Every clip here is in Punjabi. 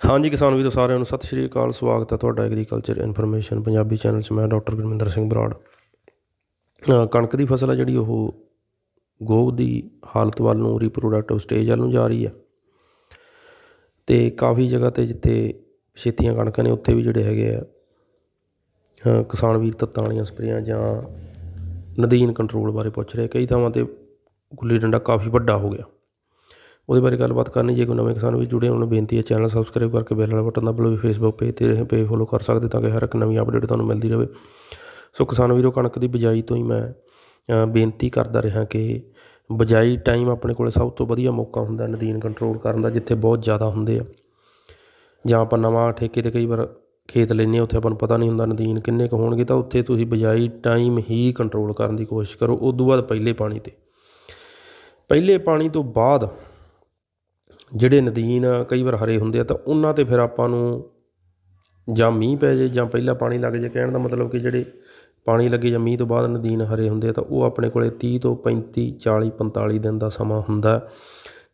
ਹਾਂਜੀ ਕਿਸਾਨ ਵੀਰੋ, ਸਾਰਿਆਂ ਨੂੰ ਸਤਿ ਸ਼੍ਰੀ ਅਕਾਲ, ਸਵਾਗਤ ਹੈ ਤੁਹਾਡਾ ਐਗਰੀਕਲਚਰ ਇਨਫੋਰਮੇਸ਼ਨ ਪੰਜਾਬੀ ਚੈਨਲ 'ਚ। ਮੈਂ ਡਾਕਟਰ ਗੁਰਮਿੰਦਰ ਸਿੰਘ ਬਰਾੜ। ਕਣਕ ਦੀ ਫਸਲ ਹੈ ਜਿਹੜੀ, ਉਹ ਗੋਭ ਦੀ ਹਾਲਤ ਵੱਲ ਨੂੰ ਰੀਪਰੋਡਕਟਿਵ ਸਟੇਜ ਵੱਲ ਨੂੰ ਜਾ ਰਹੀ ਹੈ ਤੇ ਕਾਫੀ ਜਗ੍ਹਾ ਤੇ ਜਿੱਥੇ ਛੇਤੀਆਂ ਕਣਕਾਂ ਨੇ, ਉੱਥੇ ਵੀ ਜਿਹੜੇ ਹੈਗੇ ਆ ਕਿਸਾਨ ਵੀਰ ਤੱਤਾਂ ਵਾਲੀਆਂ ਸਪਰੇਆਂ ਜਾਂ ਨਦੀਨ ਕੰਟਰੋਲ ਬਾਰੇ ਪੁੱਛ ਰਹੇ ਕਈ ਥਾਵਾਂ ਤੇ ਗੁੱਲੀ ਡੰਡਾ ਕਾਫੀ ਵੱਡਾ ਹੋ ਗਿਆ। ਉਹਦੇ ਬਾਰੇ ਗੱਲਬਾਤ ਕਰਨੀ, ਜੇ ਕੋਈ ਨਵੇਂ ਕਿਸਾਨ ਵੀ ਜੁੜੇ ਹੋਣ ਬੇਨਤੀ ਹੈ ਚੈਨਲ ਸਬਸਕ੍ਰਾਈਬ ਕਰਕੇ ਬੈਲ ਵਾਲਾ ਬਟਨ ਦਬਾ ਲਓ, ਵੀ ਫੇਸਬੁੱਕ ਪੇਜ ਤੇ ਪੇਜ ਫੋਲੋ ਕਰ ਸਕਦੇ ਤਾਂ ਕਿ ਹਰ ਇੱਕ ਨਵੀਂ ਅਪਡੇਟ ਤੁਹਾਨੂੰ ਮਿਲਦੀ ਰਹੇ। ਸੋ ਕਿਸਾਨ ਵੀਰੋ, ਕਣਕ ਦੀ ਬਿਜਾਈ ਤੋਂ ਹੀ ਮੈਂ ਬੇਨਤੀ ਕਰਦਾ ਰਿਹਾ ਕਿ ਬਿਜਾਈ ਟਾਈਮ ਆਪਣੇ ਕੋਲੇ ਸਭ ਤੋਂ ਵਧੀਆ ਮੌਕਾ ਹੁੰਦਾ ਨਦੀਨ ਕੰਟਰੋਲ ਕਰਨ ਦਾ, ਜਿੱਥੇ ਬਹੁਤ ਜ਼ਿਆਦਾ ਹੁੰਦੇ ਆ। ਜਾਂ ਆਪਾਂ ਨਵਾਂ ਠੇਕੇ ਤੇ ਕਈ ਵਾਰ ਖੇਤ ਲੈਂਦੇ ਹਾਂ, ਉੱਥੇ ਆਪਾਂ ਨੂੰ ਪਤਾ ਨਹੀਂ ਹੁੰਦਾ ਨਦੀਨ ਕਿੰਨੇ ਕੁ ਹੋਣਗੇ, ਤਾਂ ਉੱਥੇ ਤੁਸੀਂ ਬਿਜਾਈ ਟਾਈਮ ਹੀ ਕੰਟਰੋਲ ਕਰਨ ਦੀ ਕੋਸ਼ਿਸ਼ ਕਰੋ। ਉਸ ਤੋਂ ਬਾਅਦ ਪਹਿਲੇ ਪਾਣੀ ਤੇ। ਪਹਿਲੇ ਪਾਣੀ ਤੋਂ ਬਾਅਦ ਜਿਹੜੇ ਨਦੀਨ ਕਈ ਵਾਰ ਹਰੇ ਹੁੰਦੇ ਆ, ਤਾਂ ਉਹਨਾਂ ਤੇ ਫਿਰ ਆਪਾਂ ਨੂੰ ਜਾਂ ਮੀਂਹ ਪੈ ਜੇ ਜਾਂ ਪਹਿਲਾਂ ਪਾਣੀ ਲੱਗ ਜੇ, ਕਹਿਣ ਦਾ ਮਤਲਬ ਕਿ ਜਿਹੜੇ ਪਾਣੀ ਲੱਗੇ ਜਾਂ ਮੀਂਹ ਤੋਂ ਬਾਅਦ ਨਦੀਨ ਹਰੇ ਹੁੰਦੇ ਆ, ਤਾਂ ਉਹ ਆਪਣੇ ਕੋਲੇ 30 ਤੋਂ 35 40 45 ਦਿਨ ਦਾ ਸਮਾਂ ਹੁੰਦਾ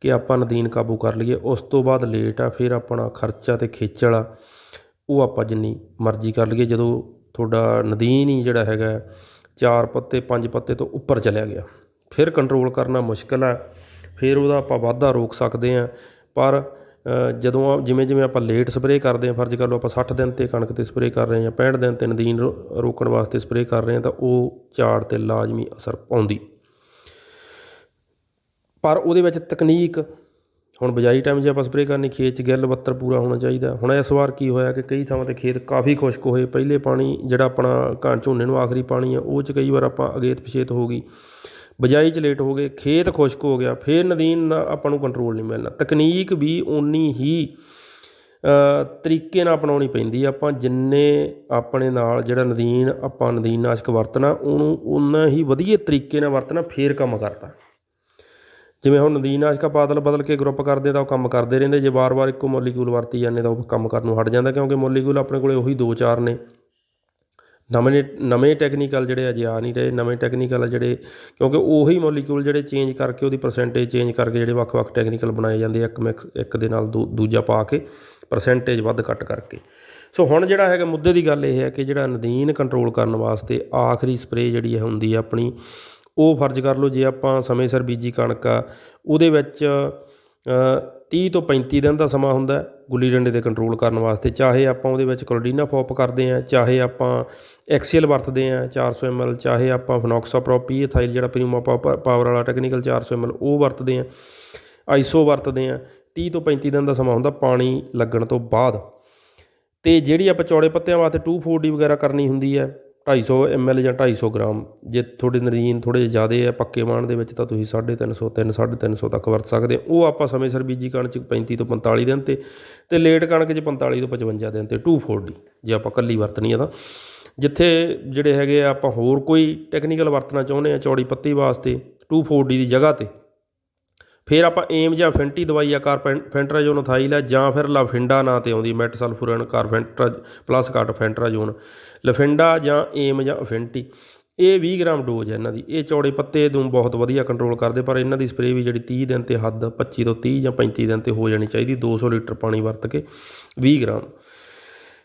ਕਿ ਆਪਾਂ ਨਦੀਨ ਕਾਬੂ ਕਰ ਲਈਏ। ਉਸ ਤੋਂ ਬਾਅਦ ਲੇਟ ਆ, ਫਿਰ ਆਪਣਾ ਖਰਚਾ ਤੇ ਖੇਚਲ ਆ, ਉਹ ਆਪਾਂ ਜਿੰਨੀ ਮਰਜ਼ੀ ਕਰ ਲਈਏ। ਜਦੋਂ ਤੁਹਾਡਾ ਨਦੀਨ ਹੀ ਜਿਹੜਾ ਹੈਗਾ, ਚਾਰ ਪੱਤੇ, ਪੰਜ ਪੱਤੇ ਤੋਂ ਉੱਪਰ ਚਲਿਆ ਗਿਆ, ਫਿਰ ਕੰਟਰੋਲ ਕਰਨਾ ਮੁਸ਼ਕਲ ਆ। ਫਿਰ ਉਹਦਾ ਆਪਾਂ ਵਾਧਾ ਰੋਕ ਸਕਦੇ ਹਾਂ। ਪਰ ਜਦੋਂ ਜਿਵੇਂ ਜਿਵੇਂ ਆਪਾਂ ਲੇਟ ਸਪਰੇਅ ਕਰਦੇ ਹਾਂ, ਫਰਜ਼ ਕਰ ਲਓ ਆਪਾਂ 60 ਦਿਨ ਤੇ ਕਣਕ ਤੇ ਸਪਰੇਅ ਕਰ ਰਹੇ ਹਾਂ 65 ਦਿਨ ਤੇ ਨਦੀਨ ਰੋ- ਰੋਕਣ ਵਾਸਤੇ ਸਪਰੇਅ ਕਰ ਰਹੇ ਹਾਂ ਤਾਂ ਉਹ ਝਾੜ ਤੇ ਲਾਜ਼ਮੀ ਅਸਰ ਪਾਉਂਦੀ। ਪਰ ਉਹਦੇ ਵਿੱਚ ਤਕਨੀਕ, ਹੁਣ ਬਿਜਾਈ ਟਾਈਮ ਜੇ ਆਪਾਂ ਸਪਰੇਅ ਕਰਨੀ, ਖੇਤ 'ਚ ਗਿੱਲ ਬੱਤਰ ਪੂਰਾ ਹੋਣਾ ਚਾਹੀਦਾ। ਹੁਣ ਇਸ ਵਾਰ ਕੀ ਹੋਇਆ ਕਿ ਕਈ ਥਾਵਾਂ ਤੇ ਖੇਤ ਕਾਫੀ ਖੁਸ਼ਕ ਹੋਏ। ਪਹਿਲੇ ਪਾਣੀ ਜਿਹੜਾ ਆਪਣਾ ਕਣ ਝੋਨੇ ਨੂੰ ਆਖਰੀ ਪਾਣੀ ਆ, ਉਹ 'ਚ ਕਈ ਵਾਰ ਆਪਾਂ ਅਗੇਤ ਪਛੇਤ ਹੋ ਗਈ। ਬਿਜਾਈ 'ਚ ਲੇਟ ਹੋ ਗਏ, ਖੇਤ ਖੁਸ਼ਕ ਹੋ ਗਿਆ, ਫਿਰ ਨਦੀਨ ਨਾ ਆਪਾਂ ਨੂੰ ਕੰਟਰੋਲ ਨਹੀਂ ਮਿਲਣਾ। ਤਕਨੀਕ ਵੀ ਉਨੀ ਹੀ ਤਰੀਕੇ ਨਾਲ ਅਪਣਾਉਣੀ ਪੈਂਦੀ ਆਪਾਂ ਜਿੰਨੇ ਆਪਣੇ ਨਾਲ ਜਿਹੜਾ ਨਦੀਨ, ਆਪਾਂ ਨਦੀਨ ਨਾਸ਼ਕ ਵਰਤਣਾ, ਉਹਨੂੰ ਉਨਾ ਹੀ ਵਧੀਆ ਤਰੀਕੇ ਨਾਲ ਵਰਤਣਾ, ਫੇਰ ਕੰਮ ਕਰਦਾ। ਜਿਵੇਂ ਹੁਣ ਨਦੀਨਨਾਸ਼ਕਾਂ ਬਾਦਲ ਬਦਲ ਕੇ ਗਰੁੱਪ ਕਰਦੇ ਤਾਂ ਉਹ ਕੰਮ ਕਰਦੇ ਰਹਿੰਦੇ। ਜੇ ਵਾਰ-ਵਾਰ ਇੱਕੋ ਮੋਲੀਕਿਊਲ ਵਰਤੀ ਜਾਂਦੇ ਤਾਂ ਉਹ ਕੰਮ ਕਰਨ ਨੂੰ ਹਟ ਜਾਂਦਾ, ਕਿਉਂਕਿ ਮੋਲੀਕਿਊਲ ਆਪਣੇ ਕੋਲੇ ਉਹੀ ਦੋ ਚਾਰ ਨੇ। ਨਵੇਂ ਨਵੇਂ ਟੈਕਨੀਕਲ ਜਿਹੜੇ ਅਜੇ ਆ ਨਹੀਂ ਰਹੇ, ਨਵੇਂ ਟੈਕਨੀਕਲ ਜਿਹੜੇ, ਕਿਉਂਕਿ ਉਹੀ ਮੋਲੀਕਿਊਲ ਜਿਹੜੇ ਚੇਂਜ ਕਰਕੇ ਉਹਦੀ ਪਰਸੈਂਟੇਜ ਚੇਂਜ ਕਰਕੇ ਜਿਹੜੇ ਵੱਖ-ਵੱਖ ਟੈਕਨੀਕਲ ਬਣਾਏ ਜਾਂਦੇ ਇੱਕ ਮਿਕਸ ਇੱਕ ਦੇ ਨਾਲ ਦੂ- ਦੂਜਾ ਪਾ ਕੇ ਪਰਸੈਂਟੇਜ ਵੱਧ ਘੱਟ ਕਰਕੇ। ਸੋ ਹੁਣ ਜਿਹੜਾ ਹੈਗਾ ਮੁੱਦੇ ਦੀ ਗੱਲ ਇਹ ਹੈ ਕਿ ਜਿਹੜਾ ਨਦੀਨ ਕੰਟਰੋਲ ਕਰਨ ਵਾਸਤੇ ਆਖਰੀ ਸਪਰੇਅ ਜਿਹੜੀ ਹੈ ਹੁੰਦੀ ਹੈ ਆਪਣੀ, ਉਹ ਫਰਜ਼ ਕਰ ਲਓ ਜੇ ਆਪਾਂ ਸਮੇਂ ਸਿਰ ਬੀਜੀ ਕਣਕ ਆ, ਉਹਦੇ ਵਿੱਚ 30 ਤੋਂ 35 ਦਿਨ ਦਾ ਸਮਾਂ ਹੁੰਦਾ ਗੁੱਲੀ ਡੰਡੇ ਦੇ ਕੰਟਰੋਲ ਕਰਨ ਵਾਸਤੇ ਚਾਹੇ ਆਪਾਂ ਉਹਦੇ ਵਿੱਚ ਕਲੋਡੀਨਾ ਫੋਪ ਕਰਦੇ ਆ ਚਾਹੇ ਆਪਾਂ ਐਕਸੀਅਲ ਵਰਤਦੇ ਆ 400 ml ਚਾਹੇ ਆਪਾਂ ਫਨੋਕਸਾਪ੍ਰੋਪ ਇਥਾਈਲ ਜਿਹੜਾ ਪ੍ਰੀਮਾ ਪਾਵਰ ਵਾਲਾ ਟੈਕਨੀਕਲ 400 ml ਉਹ ਵਰਤਦੇ ਆ ਆਈਸੋ ਵਰਤਦੇ ਆ 30 ਤੋਂ 35 ਦਿਨ ਦਾ ਸਮਾਂ ਹੁੰਦਾ ਪਾਣੀ ਲੱਗਣ ਤੋਂ ਬਾਅਦ। ਤੇ ਜਿਹੜੀ ਆਪਾਂ ਚੌੜੇ ਪੱਤਿਆਂ ਵਾਸਤੇ 2,4-D ਵਗੈਰਾ ਕਰਨੀ ਹੁੰਦੀ ਹੈ 250 ml ਜਾਂ 250 ਗ੍ਰਾਮ ਜੇ ਤੁਹਾਡੇ ਨਦੀਨ ਥੋੜੇ ਜਿਹੇ ਜ਼ਿਆਦੇ ਆ ਪੱਕੇ ਮਾਣ ਦੇ ਵਿੱਚ ਤਾਂ ਤੁਸੀਂ 350 3 350 ਤੱਕ ਵਰਤ ਸਕਦੇ ਹੋ। ਉਹ ਆਪਾਂ ਸਮੇਂ ਸਿਰ ਬੀਜੀ ਕਣਕ 'ਚ 35 ਤੋਂ 45 ਦਿਨ ਤੇ ਤੇ ਲੇਟ ਕਣਕ 'ਚ 45 ਤੋਂ 55 ਦਿਨ ਤੇ 2,4-D ਜੇ ਆਪਾਂ ਕੱਲੀ ਵਰਤਣੀ ਆ ਤਾਂ। ਜਿੱਥੇ ਜਿਹੜੇ ਹੈਗੇ ਆ ਆਪਾਂ ਹੋਰ ਕੋਈ ਟੈਕਨੀਕਲ ਵਰਤਣਾ ਚਾਹੁੰਦੇ ਆ ਚੌੜੀ ਪੱਤੀ ਵਾਸਤੇ 2,4-D ਦੀ ਜਗ੍ਹਾ ਤੇ ਫਿਰ ਆਪਾਂ ਏਮ ਜਾਂ ਫੈਂਟੀ ਦਵਾਈ ਆ ਕਾਰਫੈਂਟਰਾਜੋਨ ਥਾਈਲ ਆ ਜਾਂ ਫਿਰ ਲਫਿੰਡਾ ਨਾਂ ਤੇ ਆਉਂਦੀ ਮੈਟਸਲਫੂਰਨ ਕਾਰਫੈਂਟਰਾ ਪਲੱਸ ਕਾਰਫੈਂਟਰਾਜੋਨ ਲਫਿੰਡਾ ਜਾਂ ਏਮ ਜਾਂ ਫੈਂਟੀ, ਇਹ 20 ਗ੍ਰਾਮ ਡੋਜ਼ ਹੈ ਇਹਨਾਂ ਦੀ। ਇਹ ਚੌੜੇ ਪੱਤੇ ਨੂੰ ਬਹੁਤ ਵਧੀਆ ਕੰਟਰੋਲ ਕਰਦੇ, ਪਰ ਇਹਨਾਂ ਦੀ ਸਪਰੇਅ ਵੀ ਜਿਹੜੀ 30 ਦਿਨ ਤੇ ਹੱਦ 25 ਤੋਂ 30 ਜਾਂ 35 ਦਿਨ ਤੇ ਹੋ ਜਾਣੀ ਚਾਹੀਦੀ 200 ਲੀਟਰ ਪਾਣੀ ਵਰਤ ਕੇ 20 ਗ੍ਰਾਮ।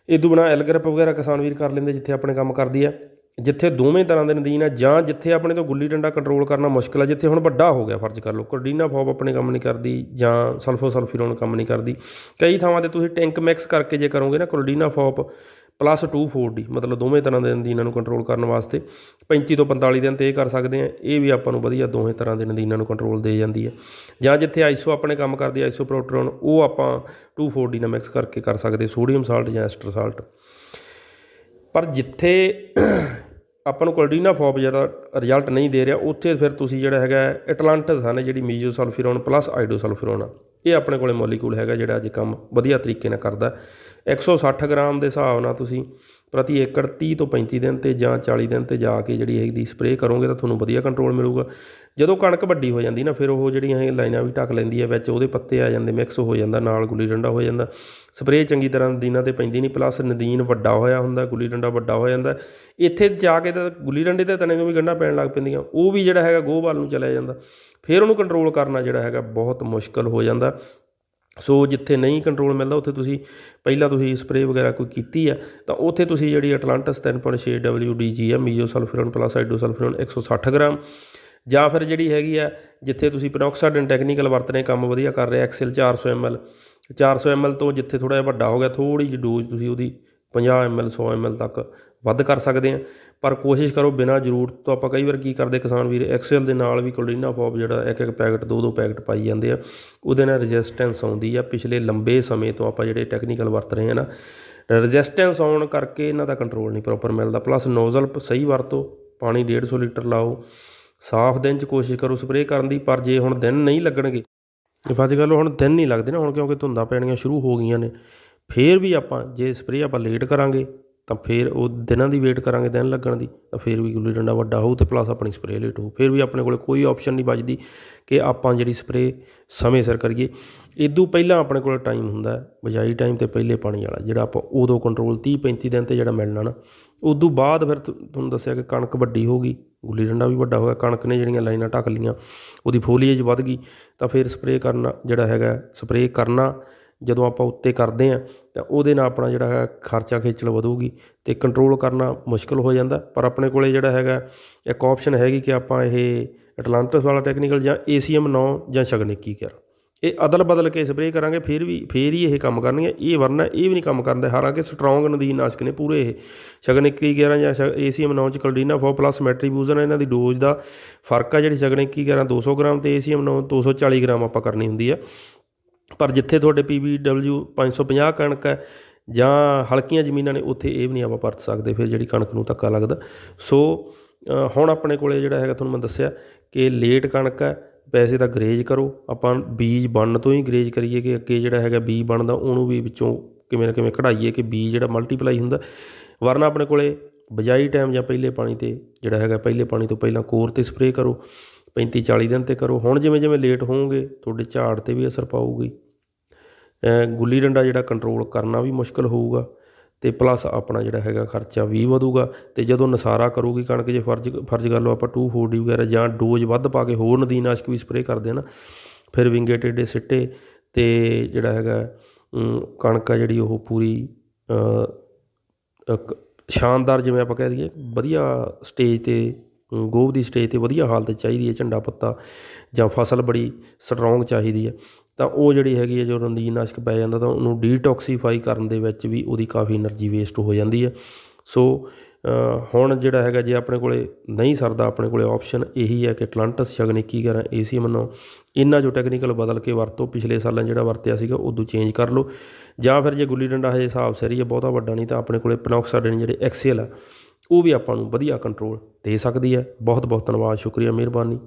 ਇਹ ਤੋਂ ਬਿਨਾ ਐਲਗਰਪ ਵਗੈਰਾ ਕਿਸਾਨ ਵੀਰ ਕਰ ਲੈਂਦੇ, ਜਿੱਥੇ ਆਪਣੇ ਕੰਮ ਕਰਦੀ ਹੈ। ਜਿੱਥੇ ਦੋਵੇਂ ਤਰ੍ਹਾਂ ਦੇ ਨਦੀਨ ਆ ਜਾਂ ਜਿੱਥੇ ਆਪਣੇ ਤੋਂ ਗੁੱਲੀ ਡੰਡਾ ਕੰਟਰੋਲ ਕਰਨਾ ਮੁਸ਼ਕਲ ਆ ਜਿੱਥੇ ਹੁਣ ਵੱਡਾ ਹੋ ਗਿਆ ਫਰਜ਼ ਕਰ ਲਓ। ਕੋਰਡੀਨਾ ਫੋਬ ਆਪਣੇ ਕੰਮ ਨਹੀਂ ਕਰਦੀ ਜਾਂ ਸਲਫੋ ਸਲਫੀਰੋਨ ਕੰਮ ਨਹੀਂ ਕਰਦੀ। ਕਈ ਥਾਵਾਂ ਤੇ ਤੁਸੀਂ ਟੈਂਕ ਮਿਕਸ ਕਰਕੇ ਜੇ ਕਰੋਗੇ ਨਾ ਕੋਰਡੀਨਾ ਫੋਪ ਪਲੱਸ 2,4-D ਮਤਲਬ ਦੋਵੇਂ ਤਰ੍ਹਾਂ ਦੇ ਨਦੀਨਾਂ ਨੂੰ ਕੰਟਰੋਲ ਕਰਨ ਵਾਸਤੇ 35 ਤੋਂ 45 ਦਿਨ ਤੇ ਇਹ ਕਰ ਸਕਦੇ ਆ। ਇਹ ਵੀ ਆਪਾਂ ਨੂੰ ਵਧੀਆ ਦੋਵੇਂ ਤਰ੍ਹਾਂ ਦੇ ਨਦੀਨਾਂ ਨੂੰ ਕੰਟਰੋਲ ਦੇ ਜਾਂਦੀ ਹੈ ਜਾਂ ਜਿੱਥੇ ਆਈਸੋ ਆਪਣੇ ਕੰਮ ਕਰਦੀ ਆਈਸੋ ਪ੍ਰੋਟਰੋਨ ਉਹ ਆਪਾਂ 2,4-D ਨਾਲ ਮਿਕਸ ਕਰਕੇ ਕਰ ਸਕਦੇ ਸੋਡੀਅਮ ਸਾਲਟ ਜਾਂ ਐਸਟਰ ਸਾਲਟ ਪਰ ਜਿੱਥੇ ਆਪਾਂ ਨੂੰ ਕੋਲਡੀਨਾ ਫੋਪ ਜਿਹੜਾ ਰਿਜ਼ਲਟ ਨਹੀਂ ਦੇ ਰਿਹਾ, ਉੱਥੇ ਫਿਰ ਤੁਸੀਂ ਜਿਹੜਾ ਹੈਗਾ ਐਟਲਾਂਟਸ ਹਨ ਜਿਹੜੀ ਮੀਜ਼ੋਸਲਫਿਰੋਨ ਪਲੱਸ ਆਈਡੋਸਲਫਿਰੋਨ ਆ। ਇਹ ਆਪਣੇ ਕੋਲੇ ਮੋਲੀਕੂਲ ਹੈਗਾ ਜਿਹੜਾ ਅੱਜ ਕੰਮ ਵਧੀਆ ਤਰੀਕੇ ਨਾਲ ਕਰਦਾ 160 ਗ੍ਰਾਮ ਦੇ ਹਿਸਾਬ ਨਾਲ ਤੁਸੀਂ ਪ੍ਰਤੀ ਏਕੜ 30 ਤੋਂ 35 ਦਿਨ ਤੇ ਜਾਂ 40 ਦਿਨ ਤੇ ਜਾ ਕੇ ਜਿਹੜੀ ਹੈਗੀ ਸਪਰੇਅ ਕਰੋਗੇ ਤਾਂ ਤੁਹਾਨੂੰ ਵਧੀਆ ਕੰਟਰੋਲ ਮਿਲੂਗਾ। ਜਦੋਂ ਕਣਕ ਵੱਡੀ ਹੋ ਜਾਂਦੀ ਨਾ, ਫਿਰ ਉਹ ਜਿਹੜੀਆਂ ਇਹ ਲਾਈਨਾਂ ਵੀ ਢੱਕ ਲੈਂਦੀ ਹੈ, ਵਿੱਚ ਉਹਦੇ ਪੱਤੇ ਆ ਜਾਂਦੇ ਮਿਕਸ ਹੋ ਜਾਂਦਾ, ਨਾਲ ਗੁੱਲੀ ਡੰਡਾ ਹੋ ਜਾਂਦਾ। ਸਪਰੇਅ ਚੰਗੀ ਤਰ੍ਹਾਂ ਨਦੀਨਾਂ ਤੇ ਪੈਂਦੀ ਨਹੀਂ ਪਲੱਸ ਨਦੀਨ ਵੱਡਾ ਹੋਇਆ ਹੁੰਦਾ, ਗੁੱਲੀ ਡੰਡਾ ਵੱਡਾ ਹੋ ਜਾਂਦਾ। ਇੱਥੇ ਜਾ ਕੇ ਤਾਂ ਗੁੱਲੀ ਡੰਡੇ ਤੇ ਤਣੇ ਵੀ ਗੰਢਾਂ ਪੈਣ ਲੱਗ ਪੈਂਦੀਆਂ, ਉਹ ਵੀ ਜਿਹੜਾ ਹੈਗਾ ਗੋਹ ਨੂੰ ਚਲਿਆ ਜਾਂਦਾ। ਫਿਰ ਉਹਨੂੰ ਕੰਟਰੋਲ ਕਰਨਾ ਜਿਹੜਾ ਹੈਗਾ ਬਹੁਤ ਮੁਸ਼ਕਲ ਹੋ ਜਾਂਦਾ। ਸੋ ਜਿੱਥੇ ਨਹੀਂ ਕੰਟਰੋਲ ਮਿਲਦਾ, ਉੱਥੇ ਤੁਸੀਂ ਪਹਿਲਾਂ ਤੁਸੀਂ ਸਪਰੇਅ ਵਗੈਰਾ ਕੋਈ ਕੀਤੀ ਆ, ਤਾਂ ਉੱਥੇ ਤੁਸੀਂ ਜਿਹੜੀ ਅਟਲਾਂਟਸ 3.6 WDG ਆ ਮੀਜ਼ੋਸਲਫਰੋਨ ਪਲੱਸ ਹਾਈਡਰੋਸਲਫਰੋਨ 160 ਗ੍ਰਾਮ, ਜਾਂ ਫਿਰ ਜਿਹੜੀ ਹੈਗੀ ਆ, ਜਿੱਥੇ ਤੁਸੀਂ ਪੈਨੋਕਸਾਡਨ ਟੈਕਨੀਕਲ ਵਰਤ ਰਹੇ ਕੰਮ ਵਧੀਆ ਕਰ ਰਹੇ ਐਕਸਲ 400 ml 400 ml ਤੋਂ ਜਿੱਥੇ ਥੋੜਾ ਜਿਹਾ ਵੱਡਾ ਹੋ ਗਿਆ ਥੋੜੀ ਜਿਹੀ ਡੋਜ਼ ਤੁਸੀਂ ਉਹਦੀ 50 ml 100 ml ਤੱਕ ਵੱਧ ਕਰ ਸਕਦੇ ਆ ਪਰ ਕੋਸ਼ਿਸ਼ ਕਰੋ ਬਿਨਾਂ ਜ਼ਰੂਰਤ ਤੋਂ ਆਪਾਂ ਕਈ ਵਾਰ ਕੀ ਕਰਦੇ, ਕਿਸਾਨ ਵੀਰ ਐਕਸਲ ਦੇ ਨਾਲ ਵੀ ਕੋਲੀਨਾ ਪੌਪ ਜਿਹੜਾ ਇੱਕ ਇੱਕ ਪੈਕਟ ਦੋ ਦੋ ਪੈਕਟ ਪਾਈ ਜਾਂਦੇ ਆ। ਉਹਦੇ ਨਾਲ ਰੈਜ਼ਿਸਟੈਂਸ ਆਉਂਦੀ ਆ। ਪਿਛਲੇ ਲੰਬੇ ਸਮੇਂ ਤੋਂ ਆਪਾਂ ਜਿਹੜੇ ਟੈਕਨੀਕਲ ਵਰਤ ਰਹੇ ਆ ਨਾ ਰੈਜ਼ਿਸਟੈਂਸ ਆਉਣ ਕਰਕੇ ਇਹਨਾਂ ਦਾ ਕੰਟਰੋਲ ਨਹੀਂ ਪ੍ਰੋਪਰ ਮਿਲਦਾ। ਪਲੱਸ ਨੋਜ਼ਲ ਸਹੀ ਵਰਤੋ, ਪਾਣੀ 150 ਲੀਟਰ ਲਾਓ। ਸਾਫ਼ ਦਿਨ 'ਚ ਕੋਸ਼ਿਸ਼ ਕਰੋ ਸਪਰੇਅ ਕਰਨ ਦੀ, ਪਰ ਜੇ ਹੁਣ ਦਿਨ ਨਹੀਂ ਲੱਗਣਗੇ ਜੇ ਅੱਜ ਕੱਲ੍ਹ ਹੁਣ ਦਿਨ ਨਹੀਂ ਲੱਗਦੇ ਨਾ, ਹੁਣ ਕਿਉਂਕਿ ਧੁੰਦਾਂ ਪੈਣੀਆਂ ਸ਼ੁਰੂ ਹੋ ਗਈਆਂ ਨੇ। ਫਿਰ ਵੀ ਆਪਾਂ ਜੇ ਸਪਰੇਅ ਆਪਾਂ ਲੇਟ ਕਰਾਂਗੇ ਤਾਂ ਫਿਰ ਉਹ ਦਿਨਾਂ ਦੀ ਵੇਟ ਕਰਾਂਗੇ ਦਿਨ ਲੱਗਣ ਦੀ ਤਾਂ ਫਿਰ ਵੀ ਗੁੱਲੀ ਡੰਡਾ ਵੱਡਾ ਹੋਊ ਤੇ ਪਲੱਸ ਆਪਣੀ ਸਪਰੇਅ ਲੇਟ ਹੋਊ। ਫਿਰ ਵੀ ਆਪਣੇ ਕੋਲੇ ਕੋਈ ਆਪਸ਼ਨ ਨਹੀਂ ਬਚਦੀ ਕਿ ਆਪਾਂ ਜਿਹੜੀ ਸਪਰੇਅ ਸਮੇਂ ਸਿਰ ਕਰੀਏ। ਇਦੋਂ ਪਹਿਲਾਂ ਆਪਣੇ ਕੋਲ ਟਾਈਮ ਹੁੰਦਾ ਹੈ, ਬਜਾਈ ਟਾਈਮ ਤੇ ਪਹਿਲੇ ਪਾਣੀ ਵਾਲਾ ਜਿਹੜਾ ਆਪਾਂ ਉਦੋਂ ਕੰਟਰੋਲ 30 35 ਦਿਨ ਤੇ ਜਿਹੜਾ ਮਿਲਣਾ ਨਾ ਉਦੋਂ ਬਾਅਦ ਫਿਰ ਤੁਹਾਨੂੰ ਦੱਸਿਆ ਕਿ ਕਣਕ ਵੱਡੀ ਹੋ ਗਈ ਗੁੱਲੀ ਡੰਡਾ ਵੀ ਵੱਡਾ ਹੋ ਗਿਆ ਕਣਕ ਨੇ ਜਿਹੜੀਆਂ ਲਾਈਨਾਂ ਢੱਕ ਲੀਆਂ ਉਹਦੀ ਫੋਲੀਏਜ ਵੱਧ ਗਈ ਤਾਂ ਫਿਰ ਸਪਰੇਅ ਕਰਨਾ ਜਿਹੜਾ ਹੈਗਾ ਸਪਰੇਅ ਕਰਨਾ ਜਦੋਂ ਆਪਾਂ ਉੱਤੇ ਕਰਦੇ ਹਾਂ, ਤਾਂ ਉਹਦੇ ਨਾਲ ਆਪਣਾ ਜਿਹੜਾ ਹੈ ਖਰਚਾ ਖੇਚਲ ਵਧੂਗੀ ਅਤੇ ਕੰਟਰੋਲ ਕਰਨਾ ਮੁਸ਼ਕਿਲ ਹੋ ਜਾਂਦਾ। ਪਰ ਆਪਣੇ ਕੋਲੇ ਜਿਹੜਾ ਹੈਗਾ, ਇੱਕ ਆਪਸ਼ਨ ਹੈਗੀ ਕਿ ਆਪਾਂ ਇਹ ਐਟਲਾਂਟਸ ਵਾਲਾ ਟੈਕਨੀਕਲ ਜਾਂ ਏਸੀਐਮ 9 ਜਾਂ ਸ਼ਗਨਿਕੀ ਕਰ। ਇਹ ਅਦਲ ਬਦਲ ਕੇ ਸਪਰੇਅ ਕਰਾਂਗੇ, ਫਿਰ ਵੀ, ਫੇਰ ਹੀ ਇਹ ਕੰਮ ਕਰਨਗੇ। ਇਹ ਵਰਨਾ ਇਹ ਵੀ ਨਹੀਂ ਕੰਮ ਕਰਦਾ ਹਾਲਾਂਕਿ ਸਟਰੋਂਗ ਨਦੀਨ ਨਾਸ਼ਕ ਨੇ ਪੂਰੇ ਇਹ ਸ਼ਗਨਿਕੀ 11 ਜਾਂ ਏਸੀਐਮ 9 ਚ ਕਲਡੀਨਾ ਫੋ ਪਲੱਸ ਮੈਟਰੀਬੂਜ਼ਨ ਇਹਨਾਂ ਦੀ ਡੋਜ਼ ਦਾ ਫ਼ਰਕ ਆ ਜਿਹੜੀ ਸ਼ਗਨਿਕੀ 11 200 ਗ੍ਰਾਮ ਤੇ ਏਸੀਐਮ 9 240 ਗ੍ਰਾਮ ਆਪਾਂ ਕਰਨੀ ਹੁੰਦੀ ਆ। ਪਰ ਜਿੱਥੇ ਤੁਹਾਡੇ PBW 550 ਕਣਕ ਹੈ, ਜਾਂ ਹਲਕੀਆਂ ਜ਼ਮੀਨਾਂ ਨੇ, ਉੱਥੇ ਇਹ ਵੀ ਨਹੀਂ ਆਪਾਂ ਵਰਤ ਸਕਦੇ, ਫਿਰ ਜਿਹੜੀ ਕਣਕ ਨੂੰ ਧੱਕਾ ਲੱਗਦਾ। ਸੋ ਹੁਣ ਆਪਣੇ ਕੋਲੇ ਜਿਹੜਾ ਹੈਗਾ ਤੁਹਾਨੂੰ ਮੈਂ ਦੱਸਿਆ ਕਿ ਲੇਟ ਕਣਕ ਹੈ, ਪੈਸੇ ਤਾਂ ਗਰੇਜ ਕਰੋ, ਆਪਾਂ ਬੀਜ ਬਣਨ ਤੋਂ ਹੀ ਗਰੇਜ ਕਰੀਏ ਕਿ ਅੱਗੇ ਜਿਹੜਾ ਹੈਗਾ ਬੀਜ ਬਣਦਾ, ਉਹਨੂੰ ਵੀ ਵਿੱਚੋਂ ਕਿਵੇਂ ਨਾ ਕਿਵੇਂ ਕਢਾਈਏ ਕਿ ਬੀਜ ਜਿਹੜਾ ਮਲਟੀਪਲਾਈ ਹੁੰਦਾ। ਵਰਨਾ ਆਪਣੇ ਕੋਲੇ ਬਜਾਈ ਟਾਈਮ ਜਾਂ ਪਹਿਲੇ ਪਾਣੀ ਤੇ ਜਿਹੜਾ ਹੈਗਾ, ਪਹਿਲੇ ਪਾਣੀ ਤੋਂ ਪਹਿਲਾਂ ਕੋਰ ਤੇ ਸਪਰੇਅ ਕਰੋ। 35 40 ਦਿਨ ਤੇ ਕਰੋ। ਹੁਣ ਜਿਵੇਂ ਜਿਵੇਂ ਲੇਟ ਹੋਵੋਗੇ, ਤੁਹਾਡੇ ਝਾੜ ਤੇ ਵੀ ਅਸਰ ਪਾਊਗੀ। ਗੁੱਲੀ ਡੰਡਾ ਜਿਹੜਾ ਕੰਟਰੋਲ ਕਰਨਾ ਵੀ ਮੁਸ਼ਕਲ ਹੋਊਗਾ ਤੇ ਪਲੱਸ ਆਪਣਾ ਜਿਹੜਾ ਹੈਗਾ ਖਰਚਾ ਵੀ ਵਧੂਗਾ ਤੇ ਜਦੋਂ ਨਸਾਰਾ ਕਰੂਗੀ ਕਣਕ, ਜੇ ਫਰਜ਼ ਫਰਜ਼ ਕਰ ਲਓ ਆਪਾਂ 240 ਵਗੈਰਾ ਜਾਂ ਡੋਜ਼ ਵੱਧ ਪਾ ਕੇ ਹੋਰ ਨਦੀਨਾਸ਼ਕ ਵੀ ਸਪਰੇਅ ਕਰਦੇ ਆ ਨਾ, ਫਿਰ ਵਿੰਗੇ, ਟੇਡੇ, ਸਿੱਟੇ ਤੇ ਜਿਹੜਾ ਹੈਗਾ ਕਣਕ ਆ ਜਿਹੜੀ ਉਹ ਪੂਰੀ ਸ਼ਾਨਦਾਰ ਜਿਵੇਂ ਆਪਾਂ ਕਹਿ ਦਈਏ, ਵਧੀਆ ਸਟੇਜ ਤੇ ਗੋਭ ਦੀ ਸਟੇਜ ਤੇ ਵਧੀਆ ਹਾਲਤ ਚਾਹੀਦੀ ਹੈ, ਝੰਡਾ ਪੱਤਾ ਜਾਂ ਫਸਲ ਬੜੀ ਸਟਰੋਂਗ ਚਾਹੀਦੀ ਹੈ, ਤਾਂ ਉਹ ਜਿਹੜੀ ਹੈਗੀ ਹੈ ਜੋ ਰੰਦੀਨ ਨਾਸ਼ਕ ਪੈ ਜਾਂਦਾ ਤਾਂ ਉਹਨੂੰ ਡੀਟੌਕਸੀਫਾਈ ਕਰਨ ਦੇ ਵਿੱਚ ਵੀ ਉਹਦੀ ਕਾਫੀ એનર્ਜੀ ਵੇਸਟ ਹੋ ਜਾਂਦੀ ਹੈ। ਸੋ ਹੁਣ ਜਿਹੜਾ ਹੈਗਾ ਜੇ ਆਪਣੇ ਕੋਲੇ ਨਹੀਂ ਸਰਦਾ, ਆਪਣੇ ਕੋਲੇ ਆਪਸ਼ਨ ਇਹੀ ਹੈ ਕਿ ਟਲਾਂਟਸ ਸ਼ਗਨੀ ਕੀ ਕਰਾਂ ਏਸੀ ਮੰਨੋ। ਇਹਨਾਂ ਜੋ ਟੈਕਨੀਕਲ ਬਦਲ ਕੇ ਵਰਤੋ, ਪਿਛਲੇ ਸਾਲਾਂ ਜਿਹੜਾ ਵਰਤਿਆ ਸੀਗਾ, ਉਦੋਂ ਚੇਂਜ ਕਰ ਲਓ। ਜਾਂ ਫਿਰ ਜੇ ਗੁੱਲੀ ਡੰਡਾ ਹਜੇ ਹਿਸਾਬ ਸਰੀ ਹੈ, ਬਹੁਤਾ ਵੱਡਾ ਨਹੀਂ ਤਾਂ ਆਪਣੇ ਕੋਲੇ ਪਨੌਕਸਾਡਿਨ ਜਿਹੜੇ ਐਕਸਲ ਆ ਉਹ ਵੀ ਆਪਾਂ ਨੂੰ ਵਧੀਆ ਕੰਟਰੋਲ ਦੇ ਸਕਦੀ ਹੈ। ਬਹੁਤ ਬਹੁਤ ਧੰਨਵਾਦ ਸ਼ੁਕਰੀਆ ਮਿਹਰਬਾਨੀ।